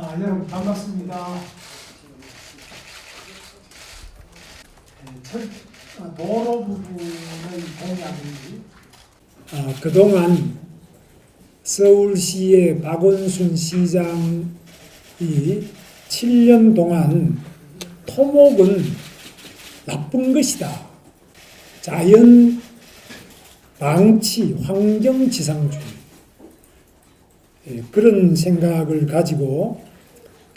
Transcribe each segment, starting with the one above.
아, 여러분 반갑습니다. 네, 철, 아, 도로 부분의 공약이 아, 그동안 서울시의 박원순 시장이 7년 동안 토목은 나쁜 것이다. 자연 방치, 환경 지상주의. 예, 그런 생각을 가지고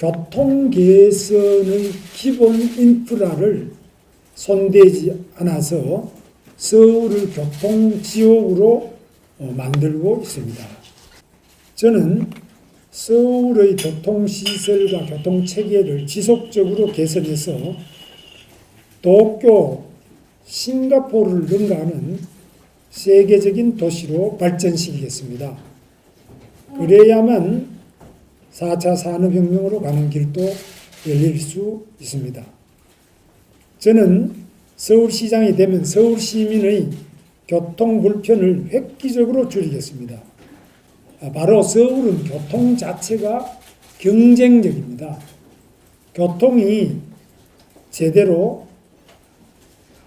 교통 개선의 기본 인프라를 손대지 않아서 서울을 교통 지옥으로 어, 만들고 있습니다. 저는 서울의 교통 시설과 교통 체계를 지속적으로 개선해서 도쿄, 싱가포르를 능가하는 세계적인 도시로 발전시키겠습니다. 그래야만 4차 산업혁명으로 가는 길도 열릴 수 있습니다. 저는 서울시장이 되면 서울 시민의 교통 불편을 획기적으로 줄이겠습니다. 아, 바로 서울은 교통 자체가 경쟁력입니다. 교통이 제대로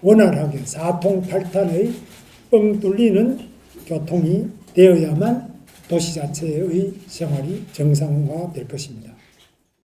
원활하게 사통팔탄의 뻥 뚫리는 교통이 되어야만 도시 자체의 생활이 정상화될 것입니다.